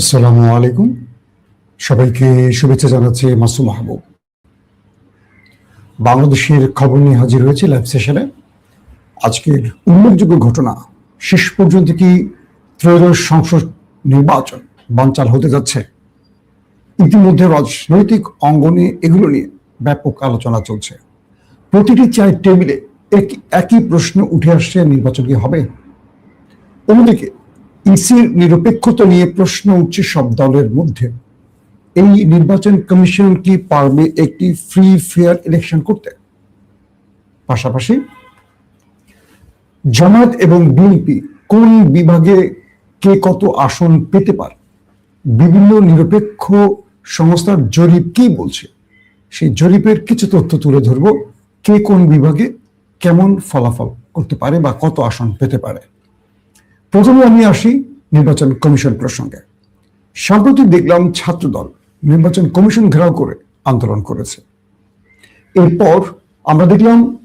আসসালামু আলাইকুম। সবাইকে শুভেচ্ছা জানাচ্ছি মাসুম মাহবুব। বাংলাদেশের খবর নিয়ে হাজির হয়েছে লাইভ সেশনে। আজকের উল্লেখযোগ্য ঘটনা, শেষ পর্যন্ত কি ত্রয়োদশ সংসদ নির্বাচন বানচাল হতে যাচ্ছে? ইতিমধ্যে রাজনৈতিক অঙ্গনে এগুলো নিয়ে ব্যাপক আলোচনা চলছে। প্রতিটি চায়ের টেবিলে এক- একই প্রশ্ন উঠে আসছে, নির্বাচন কি হবে? অন্যদিকে ইসির নিরপেক্ষতা নিয়ে প্রশ্ন উঠছে সব দলের মধ্যে। এই নির্বাচন কমিশন কি পারবে একটি ফ্রি ফেয়ার ইলেকশন করতে? পাশাপাশি, জামাত এবং বিএনপি কোন বিভাগে কে কত আসন পেতে পারে? বিভিন্ন নিরপেক্ষ সংস্থার জরিপ কি বলছে? সেই জরিপের কিছু তথ্য তুলে ধরব। কে কোন বিভাগে কেমন ফলাফল করতে পারে বা কত আসন পেতে পারে? প্রথমে আমি আসি নির্বাচন কমিশন প্রসঙ্গে। সম্প্রতি দেখলাম ছাত্রদল নির্বাচন কমিশন ঘেরাও করে আন্দোলন করেছে। এরপর আমরা দেখলাম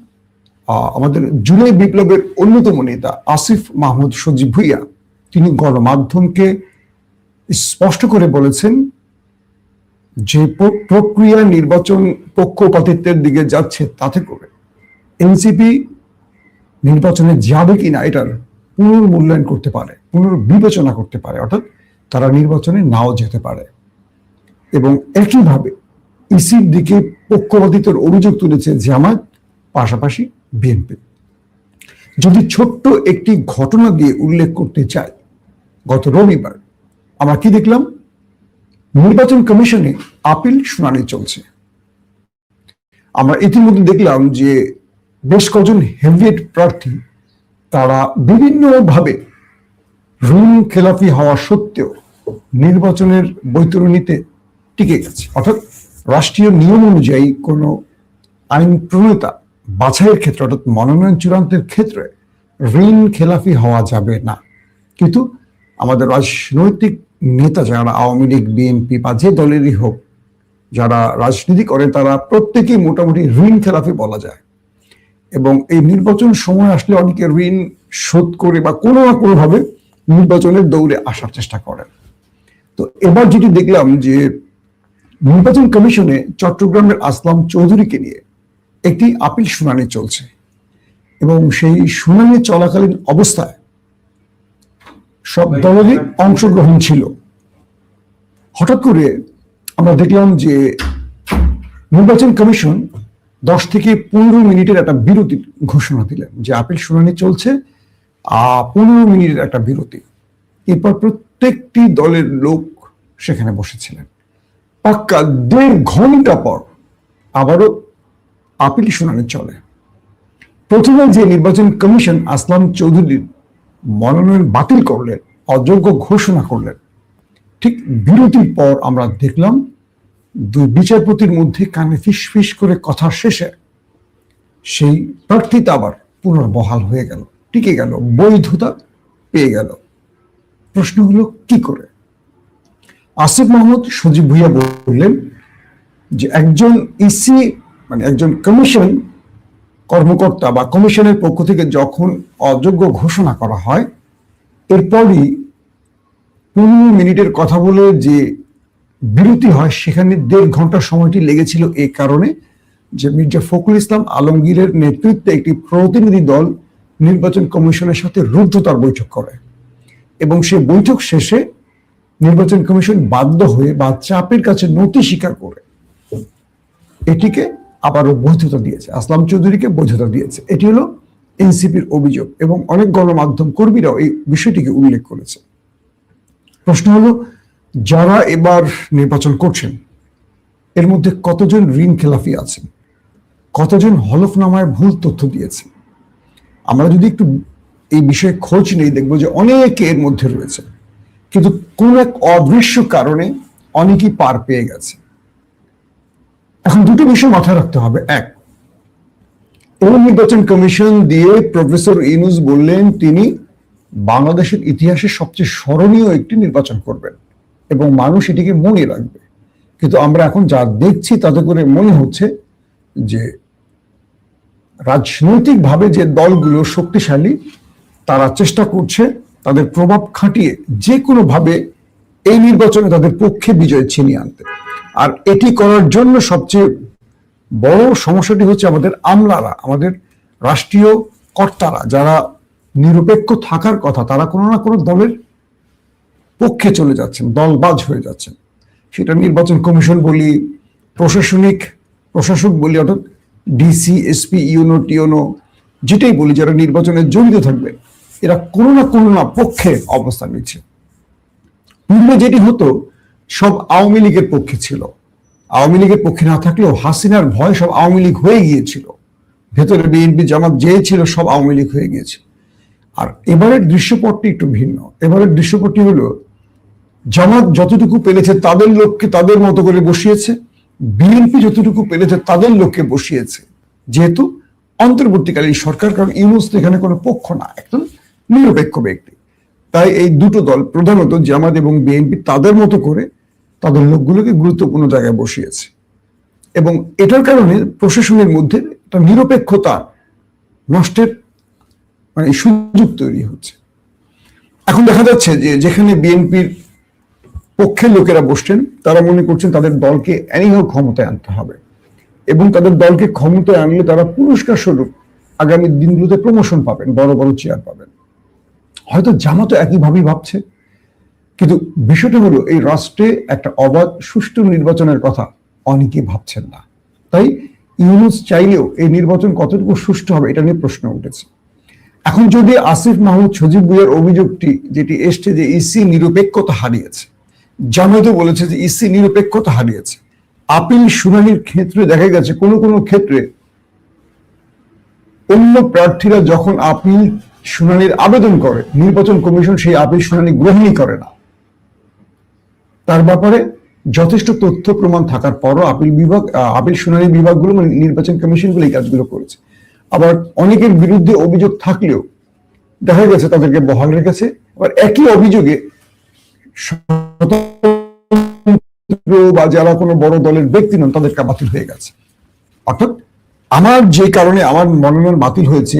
আমাদের জুলাই বিপ্লবের অন্যতম নেতা আসিফ মাহমুদ সজীব ভুইয়া, তিনি গণমাধ্যমকে স্পষ্ট করে বলেছেন যে প্র- প্রক্রিয়া নির্বাচন পক্ষপাতিত্বের দিকে যাচ্ছে তাতে করে। এনসিপি নির্বাচনে যাবে কিনা এটার পুনর্মূল্যায়ন করতে পারে, পুনর্বিবেচনা করতে পারে, অর্থাৎ তারা নির্বাচনে নাও যেতে পারে। এবং একইভাবে ইসির দিকে পক্ষপাতিত্বের অভিযোগ তুলেছে জামাত, পাশাপাশি বিএনপি। যদি ছোট্ট একটি ঘটনা দিয়ে উল্লেখ করতে চাই, গত রবিবার আমরা কি দেখলাম? নির্বাচন কমিশনে আপিল শুনানি চলছে। আমরা ইতিমধ্যে দেখলাম যে বেশ কজন হেভিয়েট প্রার্থী তারা বিভিন্নভাবে ঋণ খেলাফি হওয়া সত্ত্বেও নির্বাচনের বৈতরণীতে টিকে গেছে। অর্থাৎ রাষ্ট্রীয় নিয়ম অনুযায়ী কোনো আইন প্রণেতা বাছাইয়ের ক্ষেত্রে, অর্থাৎ মনোনয়ন চূড়ান্তের ক্ষেত্রে ঋণ খেলাফি হওয়া যাবে না। কিন্তু আমাদের রাজনৈতিক নেতা যারা, আওয়ামী লীগ, বিএনপি বা যে দলেরই হোক, যারা রাজনীতি করে, তারা প্রত্যেকেই মোটামুটি ঋণ খেলাফি বলা যায়। এবং এই নির্বাচন সময় আসলে অনেকে ঋণ শোধ করে বা কোনো না কোনোভাবে নির্বাচনের দৌড়ে আসার চেষ্টা করেন। তো এবার যেটি দেখলাম যে নির্বাচন কমিশনে চট্টগ্রামের আসলাম চৌধুরীকে নিয়ে একটি আপিল শুনানি চলছে এবং সেই শুনানি চলাকালীন অবস্থায় সব দলেরই অংশগ্রহণ ছিল। হঠাৎ করে আমরা দেখলাম যে নির্বাচন কমিশন দশ থেকে পনেরো মিনিটের একটা বিরতি ঘোষণা দিলেন যে আপিল শুনানি চলছে পনেরো মিনিটের একটা বিরতি। এরপর প্রত্যেকটি দলের লোক সেখানে বসেছিলেন। পাক্কা দেড় ঘণ্টা পর আবারও আপিল শুনানি চলে। প্রথমে যে নির্বাচন কমিশন আসলাম চৌধুরীর মনোনয়ন বাতিল করলেন, অযোগ্য ঘোষণা করলেন। ঠিক বিরতির পর আমরা দেখলাম দুই বিচারপতির মধ্যে কানে ফিস করে কথা শেষে সেই প্রার্থীতা আবার পুনর্বহাল হয়ে গেল, টিকে গেল, বৈধতা পেয়ে গেল। প্রশ্ন হলো, কি করে? আসিফ মাহমুদ সজীব ভুইয়া বললেন যে একজন ইসি মানে একজন কমিশন কর্মকর্তা বা কমিশনের পক্ষ থেকে যখন অযোগ্য ঘোষণা করা হয়, এরপরই পনেরো মিনিটের কথা বলে যে বিরতি হয়, সেখানে দেড় ঘণ্টা সময়টি লেগেছিল এই কারণে যে মির্জা ফখরুল ইসলাম আলমগীরের নেতৃত্বে একটি প্রতিনিধি দল নির্বাচন কমিশনের সাথে রুদ্ধতার বৈঠক করে এবং সেই বৈঠক শেষে নির্বাচন কমিশন বাধ্য হয়ে বা চাপের কাছে নতি স্বীকার করে এটিকে আবারও বৈধতা দিয়েছে। আসলাম চৌধুরীকে বৈধতা দিয়েছে। এটি হলো এনসিপির অভিযোগ এবং অনেক গণমাধ্যম কর্মীরাও এই বিষয়টিকে উল্লেখ করেছে। প্রশ্ন হলো যারা এবার নির্বাচন করছেন, এর মধ্যে কতজন ঋণ খেলাফি আছেন? কতজন হলফনামায় ভুল তথ্য দিয়েছেন? আমরা যদি একটু এই বিষয়ে খোঁজ নেই, দেখব যে অনেকে এর মধ্যে রয়েছে। কিন্তু কোন এক অদৃশ্য কারণে অনেকেই পার পেয়ে গেছে। এখন দুটো বিষয় মাথায় রাখতে হবে। এক, এই নির্বাচন কমিশন দিয়ে প্রফেসর ইনুস বললেন, তিনি বাংলাদেশের ইতিহাসে সবচেয়ে স্মরণীয় একটি নির্বাচন করবেন। এবং মানুষ এটিকে মনে রাখবে। কিন্তু আমরা এখন যা দেখছি তাতে করে মনে হচ্ছে যে রাজনৈতিকভাবে যে দলগুলো শক্তিশালী, তারা চেষ্টা করছে তাদের প্রভাব খাটিয়ে যে কোনোভাবে এই নির্বাচনে তাদের পক্ষে বিজয় ছিনিয়ে আনতে। আর এটি করার জন্য সবচেয়ে বড় সমস্যাটি হচ্ছে আমাদের আমলারা, আমাদের রাষ্ট্রীয় কর্তারা, যারা নিরপেক্ষ থাকার কথা, তারা কোনো না কোনো দলের পক্ষে চলে যাচ্ছেন, দলবাজ হয়ে যাচ্ছেন। সেটা নির্বাচন কমিশন বলি, প্রশাসনিক, প্রশাসক বলি, অর্থাৎ ডিসি এসপি ইউনো টিওনো যেটাই বলি, যারা নির্বাচনে জড়িত থাকবে, এরা কোনো না কোনো না পক্ষে অবস্থান নিচ্ছে। পূর্বে যেটি হতো, সব আওয়ামী লীগের পক্ষে ছিল। আওয়ামী লীগের পক্ষে না থাকলেও হাসিনার ভয় সব আওয়ামী লীগ হয়ে গিয়েছিল। ভেতরে বিএনপি, জামাত যে ছিল, সব আওয়ামী লীগ হয়ে গিয়েছে। আর এবারের দৃশ্যপটটি একটু ভিন্ন। এবারের দৃশ্যপটটি হলো জামাত যতটুকু পেরেছে তাদের লোককে তাদের মতো করে বসিয়েছে। বিএনপি যতটুকু পেরেছে তাদের লোককে বসিয়েছে। যেহেতু অন্তর্বর্তীকালীন সরকার, কারণ ইউনুস এখানে কোনো পক্ষ না, একজন নিরপেক্ষ ব্যক্তি। তাই এই দুটো দল প্রধানত জামাত এবং বিএনপি তাদের মতো করে তাদের লোকগুলোকে গুরুত্বপূর্ণ জায়গায় বসিয়েছে। এবং এটার কারণে প্রশাসনের মধ্যে একটা নিরপেক্ষতা নষ্টের মানে সুযোগ তৈরি হচ্ছে। এখন দেখা যাচ্ছে যে যেখানে বিএনপির পক্ষের লোকেরা বসছেন, তারা মনে করছেন তাদের দলকে এনিহাও ক্ষমতায় আনতে হবে। এবং তাদের দলকে ক্ষমতায় আনলে তারা পুরস্কার স্বরূপ আগামী দিনগুলোতে প্রমোশন পাবেন, বড় বড় চেয়ার পাবেন। হয়তো জামাতো একইভাবেই ভাবছে, কিন্তু বিষয়টা হলো এই রাষ্ট্রে একটা অবাধ, সুষ্ঠু নির্বাচনের কথা অনেকে ভাবছেন না। তাই ইউনুস চাইলেও এই নির্বাচন কতটুকু সুষ্ঠু হবে এটা নিয়ে প্রশ্ন উঠেছে। এখন যদি আসিফ মাহমুদ সজীব ভুইয়ার অভিযোগটি, যেটি এসছে যে ইসি নিরপেক্ষতা হারিয়েছে জামায়াতও বলেছে যে ইসি নিরপেক্ষতা হারিয়েছে। আপিল শুনানির ক্ষেত্রে দেখা গেছে কোনো কোনো ক্ষেত্রে অন্য প্রার্থীরা যখন আপিল শুনানির আবেদন করে, নির্বাচন কমিশন সেই আপিল শুনানি গ্রহণই করে না। তার ব্যাপারে যথেষ্ট তথ্য প্রমাণ থাকার পরও আপিল বিভাগ আপিল শুনানি বিভাগগুলো মানে নির্বাচন কমিশনগুলো এই কাজগুলো করেছে। আবার অনেকের বিরুদ্ধে অভিযোগ থাকলেও দেখা গেছে তাদেরকে বহাল রেখেছে। আবার একই অভিযোগে স্বতন্ত্র বা যারা কোনো বড় দলের ব্যক্তি নন, তাদেরকে বাতিল হয়ে গেছে। অর্থাৎ আমার যে কারণে আমার মনোনয়ন বাতিল হয়েছে,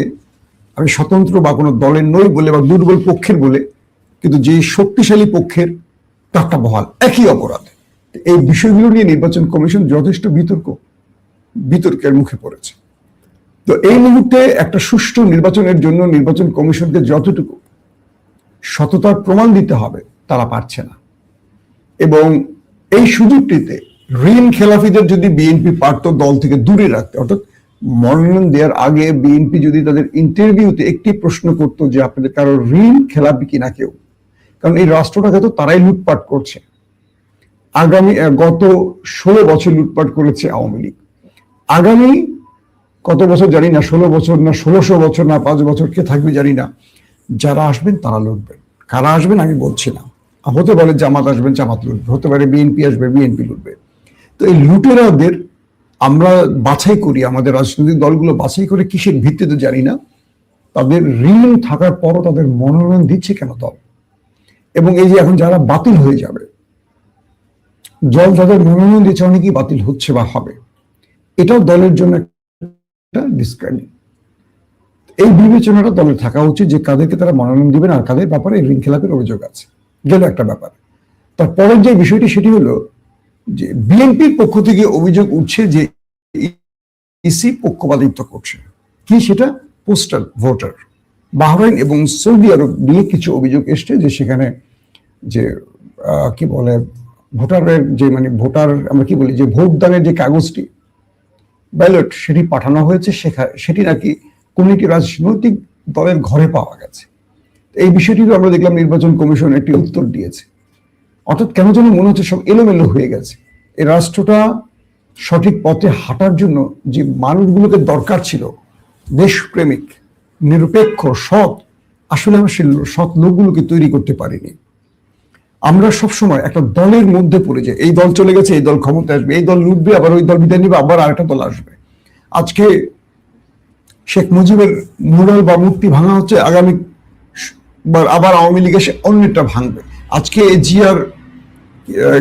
আমি স্বতন্ত্র বা কোনো দলের নই বলে বা দুর্বল পক্ষের বলে, কিন্তু যে শক্তিশালী পক্ষের তারটা বহাল, একই অপরাধ। এই বিষয়গুলো নিয়ে নির্বাচন কমিশন যথেষ্ট বিতর্ক, বিতর্কের মুখে পড়েছে। তো এই মুহূর্তে একটা সুষ্ঠু নির্বাচনের জন্য নির্বাচন কমিশনকে যতটুকু সততার প্রমাণ দিতে হবে তারা পারছে না। এবং এই সুযোগটিতে ঋণ খেলাফিদের যদি বিএনপি পারত দল থেকে দূরে রাখতে, অর্থাৎ মনোনয়ন দেওয়ার আগে বিএনপি যদি তাদের ইন্টারভিউতে একটি প্রশ্ন করতো যে আপনাদের কারও ঋণ খেলাপি কিনা কেউ? কারণ এই রাষ্ট্রটাকে তো তারাই লুটপাট করছে। আগামী গত ষোলো বছর লুটপাট করেছে আওয়ামী লীগ। আগামী কত বছর জানি না, ষোলো বছর না, ষোলোশো বছর না, পাঁচ বছর কে থাকবে জানি না। যারা আসবেন তারা লুটবেন। কারা আসবেন আমি বলছি না। হতে পারে জামাত আসবেন জামাত লুটবে। হতে পারে বিএনপি আসবে, বিএনপি লুটবে। তো এই লুটেরাদের আমরা বাছাই করি, আমাদের রাজনৈতিক দলগুলো বাছাই করে কিসের ভিত্তিতে জানি না। তাদের ঋণ থাকার পরও তাদের মনোনয়ন দিচ্ছে কেন দল? এবং এই যে এখন যারা বাতিল হয়ে যাবে, দল যাদের মনোনয়ন দিচ্ছে অনেকেই বাতিল হচ্ছে বা হবে। এটাও দলের জন্য একটা ডিসক্রাইবিং এই বিবেচনাটা দলের থাকা উচিত যে কাদেরকে তারা মনোনয়ন দিবেন আর কাদের ব্যাপারে ঋণ খেলাপের অভিযোগ আছে। গেল একটা ব্যাপার। তারপরের যে বিষয়টি সেটি হলো যে বিএনপির পক্ষ থেকে অভিযোগ উঠছে যে ইসি পক্ষপাতিত্ব করছে। কি সেটা? Postal voter. বাহরাইন এবং সৌদি আরব নিয়ে কিছু অভিযোগ এসছে যে সেখানে যে কি বলে ভোটারের যে মানে ভোটার, আমরা কি বলি, যে ভোটদানের যে কাগজটি, ব্যালট সেটি পাঠানো হয়েছে সেটি নাকি একটি রাজনৈতিক দলের ঘরে পাওয়া গেছে। এই বিষয়টিও আমরা দেখলাম নির্বাচন কমিশন একটি উত্তর দিয়েছে। অর্থাৎ কেন যেন মনে হচ্ছে সব এলোমেলো হয়ে গেছে। এই রাষ্ট্রটা সঠিক পথে হাঁটার জন্য যে মানুষগুলোকে দরকার ছিল, দেশপ্রেমিক, নিরপেক্ষ, সৎ, আসলে আমরা সেই সৎ লোকগুলোকে তৈরি করতে পারিনি। আমরা সবসময় একটা দলের মধ্যে পড়ে যাই। এই দল চলে গেছে, এই দল ক্ষমতা আসবে, এই দল লুটবে, আবার ওই দল বিদায় নিবে, আবার আরেকটা দল আসবে। আজকে শেখ মুজিবের মুরাল বা মূর্তি ভাঙা হচ্ছে, আগামী স- আবার আওয়ামী লীগ এসে অন্যটা ভাঙবে। আজকে জিয়ার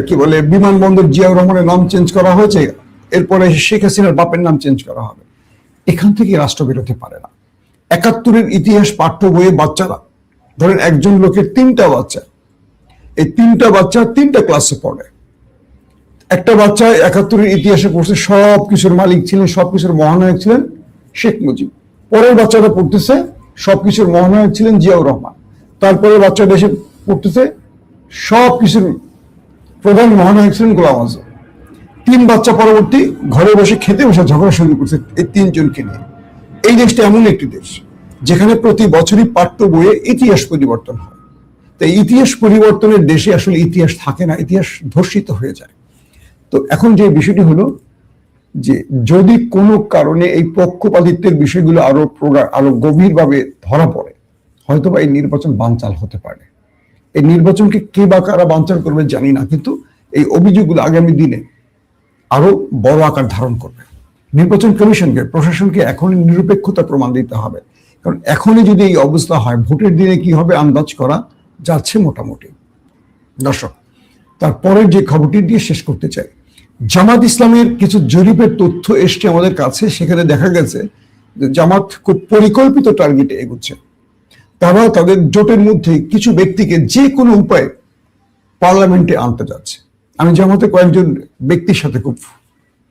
কি বলে, বিমানবন্দর জিয়াউর রহমানের নাম চেঞ্জ করা হয়েছে, এরপরে শেখ হাসিনার বাপের নাম চেঞ্জ করা হবে। এখান থেকে রাষ্ট্র বেরোতে পারে না। একাত্তরের ইতিহাস পাঠ্য বইয়ে বাচ্চারা, ধরেন একজন লোকের তিনটা বাচ্চা, এই তিনটা বাচ্চা তিনটা ক্লাসে পড়ে। একটা বাচ্চা একাত্তরের ইতিহাসে পড়ছে সব কিছুর মালিক ছিলেন সব কিছুর মহানায়ক ছিলেন শেখ মুজিব। পরের বাচ্চাটা পড়তেছে সব কিছুর মহানায়ক ছিলেন জিয়াউর রহমান। তারপরে বাচ্চাটা এসে পড়তেছে, সব কিছুর প্রধান মহানায়ক ছিলেন গোলাম আজম। তিন বাচ্চা পরবর্তী ঘরে বসে খেতে বসে ঝগড়া শুরু করছে এই তিনজনকে নিয়ে। এই দেশটা এমন একটি দেশ, যেখানে প্রতি বছরই পাঠ্য বইয়ে ইতিহাস পরিবর্তন হয়। তাই ইতিহাস পরিবর্তনের দেশে আসলে ইতিহাস থাকে না, ইতিহাস ধর্ষিত হয়ে যায়। তো এখন যে বিষয়টি হলো যে যদি কোনো কারণে এই পক্ষপাতিত্বের বিষয়গুলো আরও আরও গভীরভাবে ধরা পড়ে হয়তোবা এই নির্বাচন বানচাল হতে পারে। এই নির্বাচনকে কে বা কারা বানচাল করবে জানি না, কিন্তু এই অভিযোগগুলো আগামী দিনে আরও বড় আকার ধারণ করবে। নির্বাচন কমিশনকে, প্রশাসনকে এখনই নিরপেক্ষতা প্রমাণ দিতে হবে। কারণ এখনই যদি এই অবস্থা হয়, ভোটের দিনে কি হবে আন্দাজ করা যাচ্ছে মোটামুটি। দর্শক, তারপরের যে খবরটি দিয়ে শেষ করতে চাই। জামাত ইসলামের কিছু জরিপের তথ্য এসছে আমাদের কাছে, সেখানে দেখা গেছে জামাত খুব পরিকল্পিত টার্গেটে এগুচ্ছে। তারা তাদের জোটের মধ্যে কিছু ব্যক্তিকে যে কোনো উপায়ে পার্লামেন্টে আনতে যাচ্ছে। আমি জামাতে কয়েকজন ব্যক্তির সাথে খুব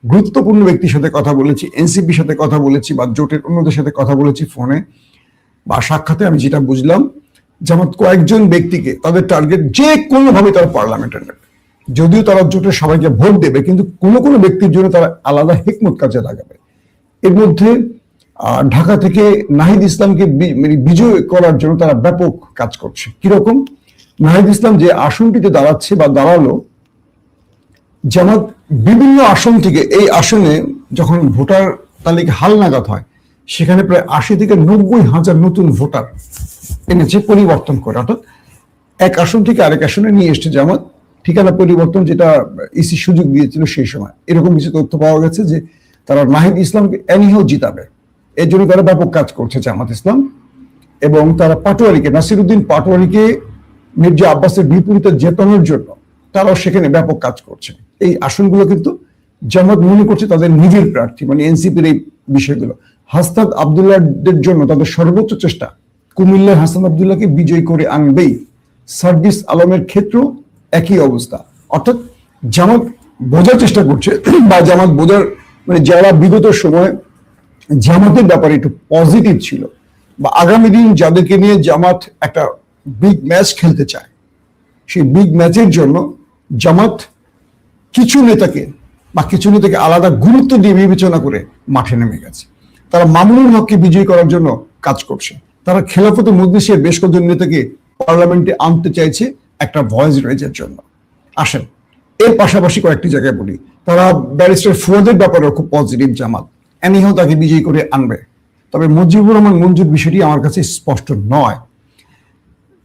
গুরুত্বপূর্ণ ব্যক্তির সাথে কথা বলেছি, এনসিপির সাথে কথা বলেছি বা জোটের অন্যদের সাথে কথা বলেছি ফোনে বা সাক্ষাতে আমি যেটা বুঝলাম জামাত কয়েকজন ব্যক্তিকে তাদের টার্গেট যে কোনোভাবে তারা পার্লামেন্টে নেবে। যদিও তারা জোটের সবাইকে ভোট দেবে, কিন্তু কোনো কোনো ব্যক্তির জন্য তারা আলাদা হিকমত কাজে লাগাবে। এর মধ্যে ঢাকা থেকে নাহিদ ইসলামকে মানে বিজয় করার জন্য তারা ব্যাপক কাজ করছে। কীরকম? নাহিদ ইসলাম যে আসনটিতে দাঁড়াচ্ছে বা দাঁড়াল, জামাত বিভিন্ন আসন থেকে, এই আসনে যখন ভোটার তালিকা হালনাগাদ হয়, সেখানে প্রায় আশি থেকে নব্বই হাজার নতুন ভোটার এনেছে পরিবর্তন করে। অর্থাৎ এক আসন থেকে আরেক আসনে নিয়ে এসছে জামাত। ঠিকানা পরিবর্তন যেটা ইসি সুযোগ দিয়েছিল সেই সময়। এরকম কিছু তথ্য পাওয়া গেছে যে তারা নাহিদ ইসলামকে এনিহাও জিতাবে। এর জন্য তারা ব্যাপক কাজ করছে জামাত ইসলাম এবং তারা পাটোয়ারিকে, নাসিরুদ্দিন পাটোয়ারিকে, মির্জা আব্বাসের বিপরীতে জেতানোর জন্য তারাও সেখানে ব্যাপক কাজ করছে। এই আসনগুলো কিন্তু জামাত মনে করছে তাদের নিজের প্রার্থী মানে এনসিপির এই বিষয়গুলো। হাসনাদ আবদুল্লাহদের জন্য তাদের সর্বোচ্চ চেষ্টা। কুমিল্লার হাসান আবদুল্লাহকে বিজয় করে আনবেই। সার্ভিস আলমের ক্ষেত্রেও একই অবস্থা। অর্থাৎ জামাত বোঝার চেষ্টা করছে, বা জামাত বোঝার মানে যারা বিগত সময় জামাতের ব্যাপারে একটু পজিটিভ ছিল। বা আগামী দিন যাদেরকে নিয়ে জামাত একটা বিগ ম্যাচ খেলতে চায়, সেই বিগ ম্যাচের জন্য জামাত কিছু নেতাকে বা কিছু নেতাকে আলাদা গুরুত্ব দিয়ে বিবেচনা করে মাঠে নেমে গেছে। তারা মামুনুল হককে বিজয়ী করার জন্য কাজ করছে। তারা খেলাফত মজলিসের বেশ কয়েকজন নেতাকে পার্লামেন্টে আনতে চাইছে, একটা ভয়েস রেজের জন্য। আসেন, এর পাশাপাশি কয়েকটি জায়গায় বলি। তারা ব্যারিস্টার ফুয়াদের ব্যাপারেও খুব পজিটিভ জামাত। এনিহাও তাকে বিজয়ী করে আনবে। তবে মুজিবুর রহমান মঞ্জুর বিষয়টি আমার কাছে স্পষ্ট নয়।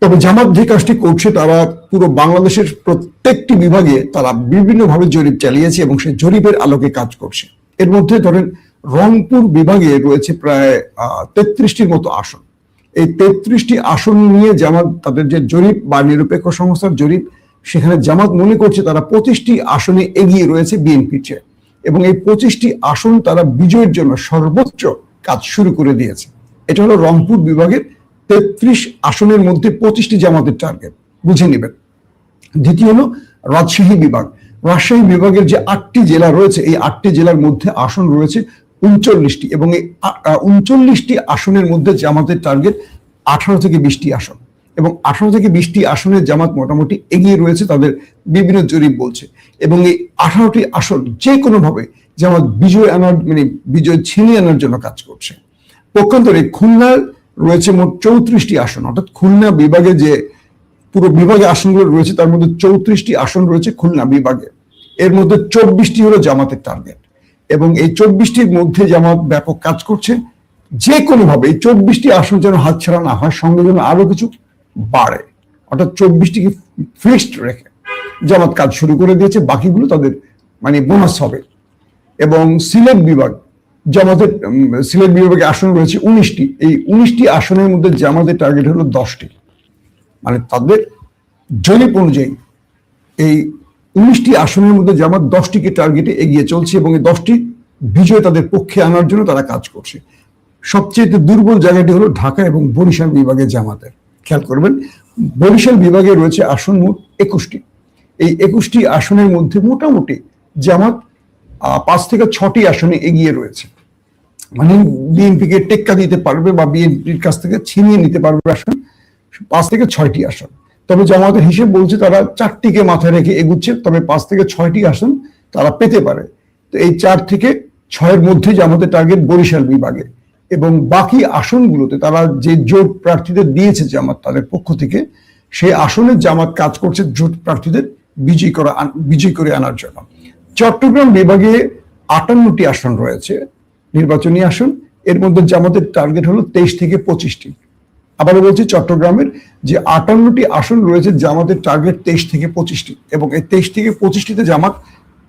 তবে জামাত যে কাজটি করছে তারা পুরো বাংলাদেশের প্রত্যেকটি বিভাগে তারা বিভিন্নভাবে জরিপ চালিয়েছে এবং সেই জরিপের আলোকে কাজ করছে। এর মধ্যে ধরেন রংপুর বিভাগে রয়েছে প্রায় তেত্রিশটির মতো আসন। এই তেত্রিশটি আসন নিয়ে জামাত তাদের যে জরিপ বা নিরপেক্ষ সংস্থার জরিপ, সেখানে জামাত মনে করছে তারা পঁচিশটি আসনে এগিয়ে রয়েছে বিএনপির চেয়ে এবং এই পঁচিশটি আসন তারা বিজয়ের জন্য সর্বোচ্চ কাজ শুরু করে দিয়েছে। এটা হলো রংপুর বিভাগের তেত্রিশ আসনের মধ্যে পঁচিশটি জামাতের টার্গেট বুঝে নেবেন। দ্বিতীয় হলো রাজশাহী বিভাগ। রাজশাহী বিভাগের যে আটটি জেলা রয়েছে, এই আটটি জেলার মধ্যে আসন রয়েছে উনচল্লিশটি এবং এই উনচল্লিশটি আসনের মধ্যে জামাতের টার্গেট আঠারো থেকে বিশটি আসন। এবং আঠারো থেকে বিশটি আসনের জামাত মোটামুটি এগিয়ে রয়েছে, তাদের বিভিন্ন জরিপ বলছে। এবং এই আঠারোটি আসন যে কোনোভাবে জামাত বিজয় আনার মানে বিজয় ছিনিয়ে আনার জন্য কাজ করছে। পক্ষান্তরে খুলনার রয়েছে মোট চৌত্রিশটি আসন, অর্থাৎ খুলনা বিভাগে যে পুরো বিভাগে আসনগুলো রয়েছে, তার মধ্যে চৌত্রিশটি আসন রয়েছে খুলনা বিভাগে। এর মধ্যে চব্বিশটি হলো জামাতের টার্গেট এবং এই চব্বিশটির মধ্যে জামাত ব্যাপক কাজ করছে। যে কোনোভাবে এই চব্বিশটি আসন যেন হাতছাড়া না হয়, সঙ্গে যেন আরও কিছু বাড়ে। অর্থাৎ চব্বিশটিকে ফিক্সড রেখে জামাত কাজ শুরু করে দিয়েছে, বাকিগুলো তাদের মানে বোনাস হবে। এবং সিলেট বিভাগ, জামাতের সিলেট বিভাগে আসন রয়েছে উনিশটি। এই উনিশটি আসনের মধ্যে জামাতের টার্গেট হলো দশটি। মানে তাদের জরিপ অনুযায়ী এই উনিশটি আসনের মধ্যে জামাত দশটিকে টার্গেটে এগিয়ে চলছে এবং এই দশটি বিজয় তাদের পক্ষে আনার জন্য তারা কাজ করছে। সবচেয়ে দুর্বল জায়গাটি হলো ঢাকা এবং বরিশাল বিভাগের জামাতের। খেয়াল করবেন, বরিশাল বিভাগে রয়েছে আসন মোট একুশটি। এই একুশটি আসনের মধ্যে মোটামুটি জামাত পাঁচ থেকে ছটি আসনে এগিয়ে রয়েছে। মানে বিএনপিকে টেক্কা দিতে পারবে বা বিএনপির কাছ থেকে ছিনিয়ে নিতে পারবে আসন, পাঁচ থেকে ছয়টি আসন। তবে জামাতের হিসেব বলছে তারা চারটিকে মাথায় রেখে এগুচ্ছে, তবে পাঁচ থেকে ছয়টি আসন তারা পেতে পারে। তো এই চার থেকে ছয়ের মধ্যে জামাতের টার্গেট বরিশাল বিভাগে। এবং বাকি আসনগুলোতে তারা যে জোট প্রার্থীদের দিয়েছে জামাত তাদের পক্ষ থেকে, সেই আসনে জামাত কাজ করছে জোট প্রার্থীদের বিজয়ী করা বিজয়ী করে আনার জন্য। চট্টগ্রাম বিভাগে আটান্নটি আসন রয়েছে, নির্বাচনী আসন। এর মধ্যে জামাতের টার্গেট হলো তেইশ থেকে পঁচিশটি। আবারও বলছি, চট্টগ্রামের যে আটান্নটি আসন রয়েছে, জামাতের টার্গেট তেইশ থেকে পঁচিশটি। এবং এই তেইশ থেকে পঁচিশটিতে জামাত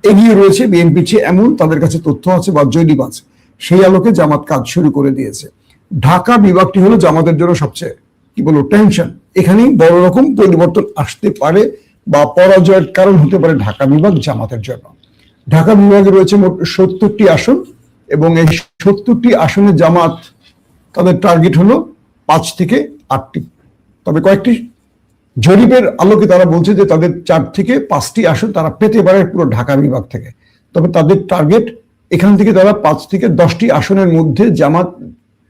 এগিয়ে রয়েছে। বিএনপি এমন, তাদের কাছে তথ্য আছে বা জৈনিক আছে। সেই আলোকে জামাত কাজ শুরু করে দিয়েছে। ঢাকা বিভাগটি হলো জামাতের জন্য সবচেয়ে, কি বলব টেনশন এখানেই বড় রকম পরিবর্তন আসতে পারে বা পরাজয়ের কারণ হতে পারে ঢাকা বিভাগ জামাতের জন্য। ঢাকা বিভাগে রয়েছে মোট সত্তরটি আসন এবং এই সত্তরটি আসনে জামাত তাদের টার্গেট হলো পাঁচ থেকে আটটি। তবে কয়েকটি জরিপের আলোকে তারা বলছে যে তাদের চার থেকে পাঁচটি আসন তারা পেতে পারে পুরো ঢাকা বিভাগ থেকে। তবে তাদের টার্গেট এখান থেকে তারা পাঁচ থেকে দশটি আসনের মধ্যে জামাত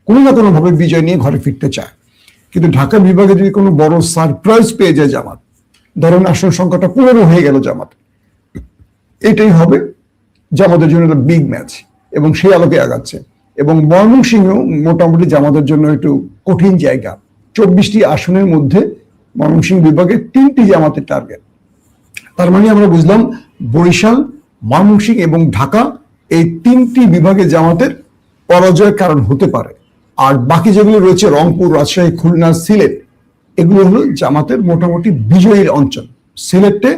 কোনো না কোনোভাবে বিজয় নিয়ে ঘরে ফিরতে চায়। কিন্তু ঢাকা বিভাগে যদি কোনো বড় সারপ্রাইজ পেয়ে যায় জামাত, ধরেন আসন সংখ্যাটা পনেরো হয়ে গেল জামাত, এটাই হবে জামাতের জন্য একটা বিগ ম্যাচ এবং সেই আলোকে আগাচ্ছে। এবং ময়মনসিংহ মোটামুটি জামাতের জন্য একটু কঠিন জায়গা। চব্বিশটি আসনের মধ্যে ময়মনসিংহ বিভাগে তিনটি জামাতের টার্গেট তার মানে আমরা বুঝলাম বরিশাল, ময়মনসিংহ এবং ঢাকা এই তিনটি বিভাগে জামাতের পরাজয়ের কারণ হতে পারে। আর বাকি যেগুলো রয়েছে, রংপুর, রাজশাহী, খুলনা, সিলেট, এগুলো হলো জামাতের মোটামুটি বিজয়ীর অঞ্চল। সিলেটে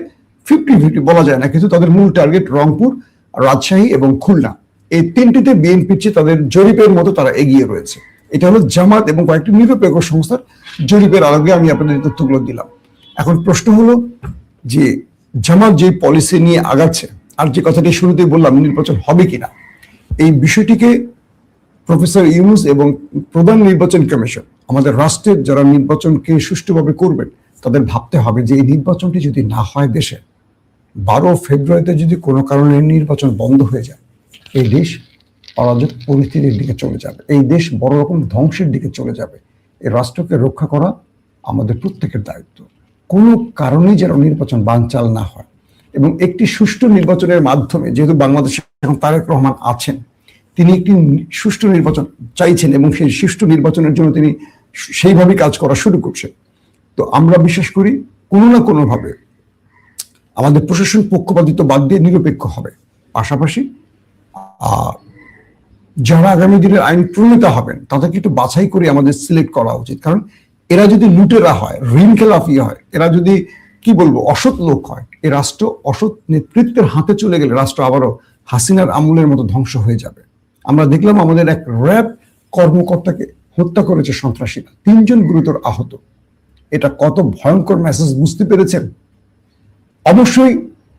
ফিফটি ফিফটি বলা যায় না, কিন্তু তাদের মূল টার্গেট রংপুর, রাজশাহী এবং খুলনা। এই তিনটিতে বিএনপির চেয়ে তাদের জরিপের মতো তারা এগিয়ে রয়েছে। এটা হলো জামাত এবং কয়েকটি নিরপেক্ষ সংস্থার জরিপের আলোকে আমি আপনাদের তথ্যগুলো দিলাম। এখন প্রশ্ন হলো যে জামাত যে পলিসি নিয়ে আগাচ্ছে আর যে কথাটি শুরুতেই বললাম নির্বাচন হবে কিনা? এই বিষয়টিকে প্রফেসর ইউনুস এবং প্রধান নির্বাচন কমিশন, আমাদের রাষ্ট্রের যারা নির্বাচনকে সুষ্ঠুভাবে করবেন, তাদের ভাবতে হবে যে এই নির্বাচনটি যদি না হয় দেশে, বারো ফেব্রুয়ারিতে যদি কোনো কারণে নির্বাচন বন্ধ হয়ে যায়, এই দেশ অরাজক পরিস্থিতির দিকে চলে যাবে। এই দেশ বড় রকম ধ্বংসের দিকে চলে যাবে। এই রাষ্ট্রকে রক্ষা করা আমাদের প্রত্যেকের দায়িত্ব। কোনো কারণেই যেন নির্বাচন বানচাল না হয়। এবং একটি সুষ্ঠু নির্বাচনের মাধ্যমে, যেহেতু বাংলাদেশে এখন তারেক রহমান আছেন, তিনি একটি সুষ্ঠু নির্বাচন চাইছেন এবং সেই সুষ্ঠু নির্বাচনের জন্য তিনি সেইভাবে কাজ করা শুরু করছেন। তো আমরা বিশ্বাস করি কোনো না কোনোভাবে আমাদের প্রশাসন পক্ষপাতিত্ব বাদ দিয়ে নিরপেক্ষ হবে। পাশাপাশি যারা আগামী দিনের আইন প্রণেতা হবেন, তাদেরকে একটু বাছাই করে আমাদের সিলেক্ট করা উচিত। কারণ এরা যদি লুটেরা হয়, ঋণ খেলাফি হয়, এরা যদি কি বলব, অসৎ লোক হয়। এই রাষ্ট্র অসৎ নেতৃত্বের হাতে চলে গেলে রাষ্ট্র আবারও হাসিনার আমলের মতো ধ্বংস হয়ে যাবে। আমরা দেখলাম আমাদের এক র্যাব কর্মকর্তাকে হত্যা করেছে সন্ত্রাসীরা। তিনজন গুরুতর আহত। এটা কত ভয়ঙ্কর মেসেজ বুঝতে পেরেছেন? অবশ্যই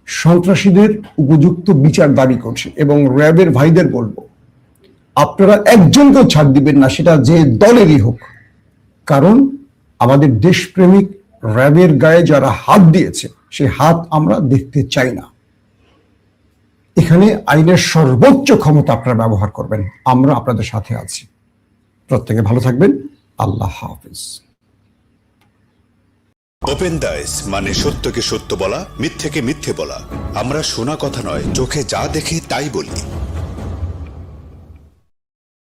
সন্ত্রাসীদের উপযুক্ত বিচার দাবি করছে এবং র্যাবের ভাইদের বলব, আপনারা একজনকেও ছাড় দিবেন না, সেটা যে দলেরই হোক। কারণ আমাদের দেশপ্রেমিক র্যাবের গায়ে যারা হাত দিয়েছে, সেই হাত আমরা দেখতে চাই না। এখানে আইনের সর্বোচ্চ ক্ষমতা আপনারা ব্যবহার করবেন। আমরা আপনাদের সাথে আছি। প্রত্যেকে ভালো থাকবেন। আল্লাহ হাফিজ। ওপেন দাইস মানে সত্যকে সত্য বলা, মিথ্যেকে মিথ্যে বলা। আমরা শোনা কথা নয়, চোখে যা দেখি তাই বলি।